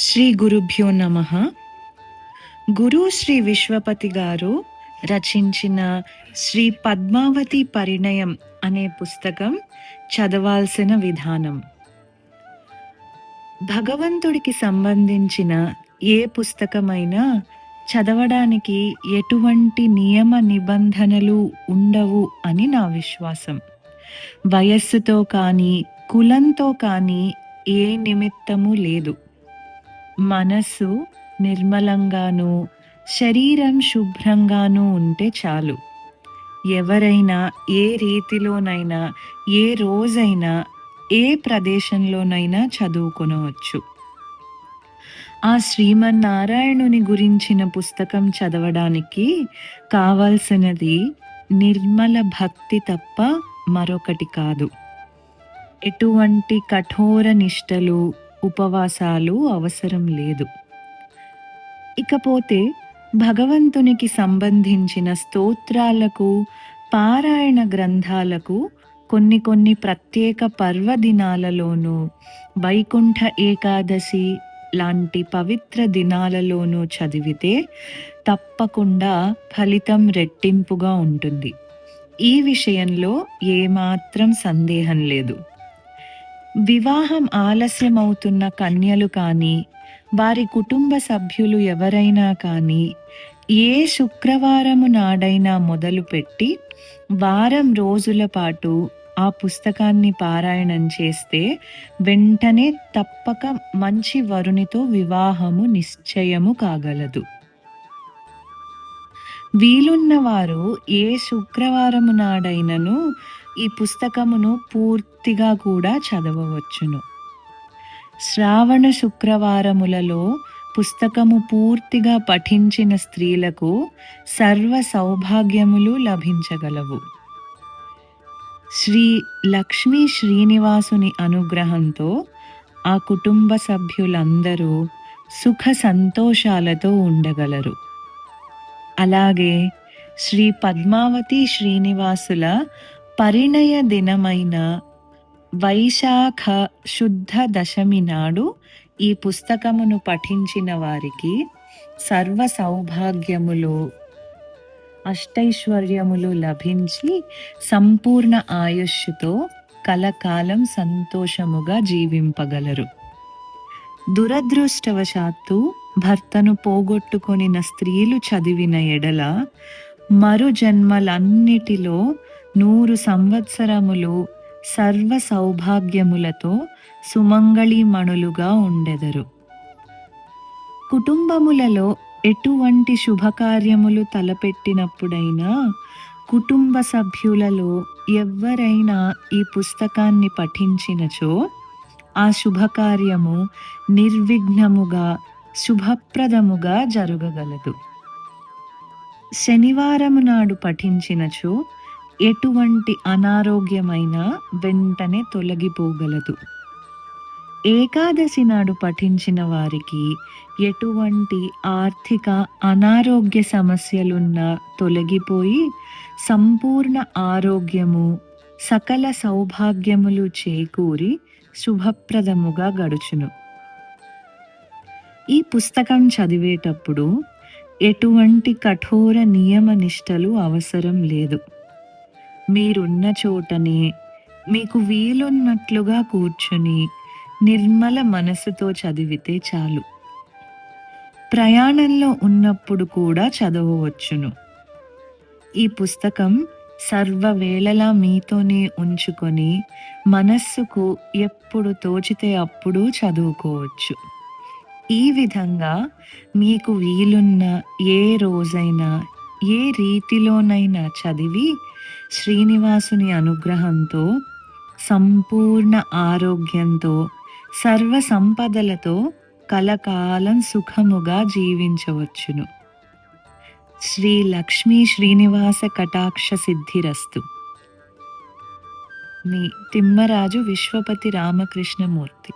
శ్రీ గురుభ్యో నమ. గురు శ్రీ విశ్వపతి గారు రచించిన శ్రీ పద్మావతి పరిణయం అనే పుస్తకం చదవాల్సిన విధానం. భగవంతుడికి సంబంధించిన ఏ పుస్తకమైనా చదవడానికి ఎటువంటి నియమ నిబంధనలు ఉండవు అని నా విశ్వాసం. వయస్సుతో కానీ కులంతో కానీ ఏ నిమిత్తము లేదు. మనస్సు నిర్మలంగాను శరీరం శుభ్రంగాను ఉంటే చాలు. ఎవరైనా ఏ రీతిలోనైనా ఏ రోజైనా ఏ ప్రదేశంలోనైనా చదువుకొనవచ్చు. ఆ శ్రీమన్నారాయణుని గురించిన పుస్తకం చదవడానికి కావాల్సినది నిర్మల భక్తి తప్ప మరొకటి కాదు. ఎటువంటి కఠోర నిష్టలు ఉపవాసాలు అవసరం లేదు. ఇకపోతే భగవంతునికి సంబంధించిన స్తోత్రాలకు పారాయణ గ్రంథాలకు కొన్ని కొన్ని ప్రత్యేక పర్వదినాలలోనూ వైకుంఠ ఏకాదశి లాంటి పవిత్ర దినాలలోనూ చదివితే తప్పకుండా ఫలితం రెట్టింపుగా ఉంటుంది. ఈ విషయంలో ఏమాత్రం సందేహం లేదు. వివాహం ఆలస్యమవుతున్న కన్యలు కానీ వారి కుటుంబ సభ్యులు ఎవరైనా కానీ ఏ శుక్రవారము నాడైనా మొదలుపెట్టి వారం రోజుల పాటు ఆ పుస్తకాన్ని పారాయణం చేస్తే వెంటనే తప్పక మంచి వరునితో వివాహము నిశ్చయము కాగలదు. వీలున్నవారు ఏ శుక్రవారము నాడైనను ఈ పుస్తకమును పూర్తిగా కూడా చదవవచ్చును. శ్రావణ శుక్రవారములలో పుస్తకము పూర్తిగా పఠించిన స్త్రీలకు సర్వ సౌభాగ్యములు లభించగలవు. శ్రీ లక్ష్మీ శ్రీనివాసుని అనుగ్రహంతో ఆ కుటుంబ సభ్యులందరూ సుఖ సంతోషాలతో ఉండగలరు. అలాగే శ్రీ పద్మావతి శ్రీనివాసుల పరిణయ దినమైన వైశాఖ శుద్ధ దశమి నాడు ఈ పుస్తకమును పఠించిన వారికి సర్వ సౌభాగ్యములు అష్టైశ్వర్యములు లభించి సంపూర్ణ ఆయుష్తో కలకాలం సంతోషముగా జీవింపగలరు. దురదృష్టవశాత్తు భర్తను పోగొట్టుకొనిన స్త్రీలు చదివిన ఎడల మరు జన్మలన్నిటిలో నూరు సంవత్సరములు సర్వ సౌభాగ్యములతో సుమంగళీమణులుగా ఉండెదరు. కుటుంబములలో ఎటువంటి శుభకార్యములు తలపెట్టినప్పుడైనా కుటుంబ సభ్యులలో ఎవరైనా ఈ పుస్తకాన్ని పఠించినచో ఆ శుభకార్యము నిర్విఘ్నముగా శుభప్రదముగా జరగగలదు. శనివారము నాడు పఠించినచో ఎటువంటి అనారోగ్యమైన వెంటనే తొలగిపోగలదు. ఏకాదశి నాడు పఠించిన వారికి ఎటువంటి ఆర్థిక అనారోగ్య సమస్యలున్నా తొలగిపోయి సంపూర్ణ ఆరోగ్యము సకల సౌభాగ్యములు చేకూరి శుభప్రదముగా గడుచును. ఈ పుస్తకం చదివేటప్పుడు ఎటువంటి కఠోర నియమ నిష్టలు అవసరం లేదు. మీరున్న చోటనే మీకు వీలున్నట్లుగా కూర్చుని నిర్మల మనసుతో చదివితే చాలు. ప్రయాణంలో ఉన్నప్పుడు కూడా చదవవచ్చును. ఈ పుస్తకం సర్వవేళలా మీతోనే ఉంచుకొని మనస్సుకు ఎప్పుడు తోచితే అప్పుడు చదువుకోవచ్చు. ఈ విధంగా మీకు వీలున్న ఏ రోజైనా ఏ రీతిలోనైనా చదివి శ్రీనివాసుని అనుగ్రహంతో సంపూర్ణ ఆరోగ్యంతో సర్వ సంపదలతో కలకాలం సుఖముగా జీవించవచ్చును. శ్రీ లక్ష్మీ శ్రీనివాస కటాక్ష సిద్ధిరస్తు. మీ తిమ్మరాజు విశ్వపతి రామకృష్ణమూర్తి.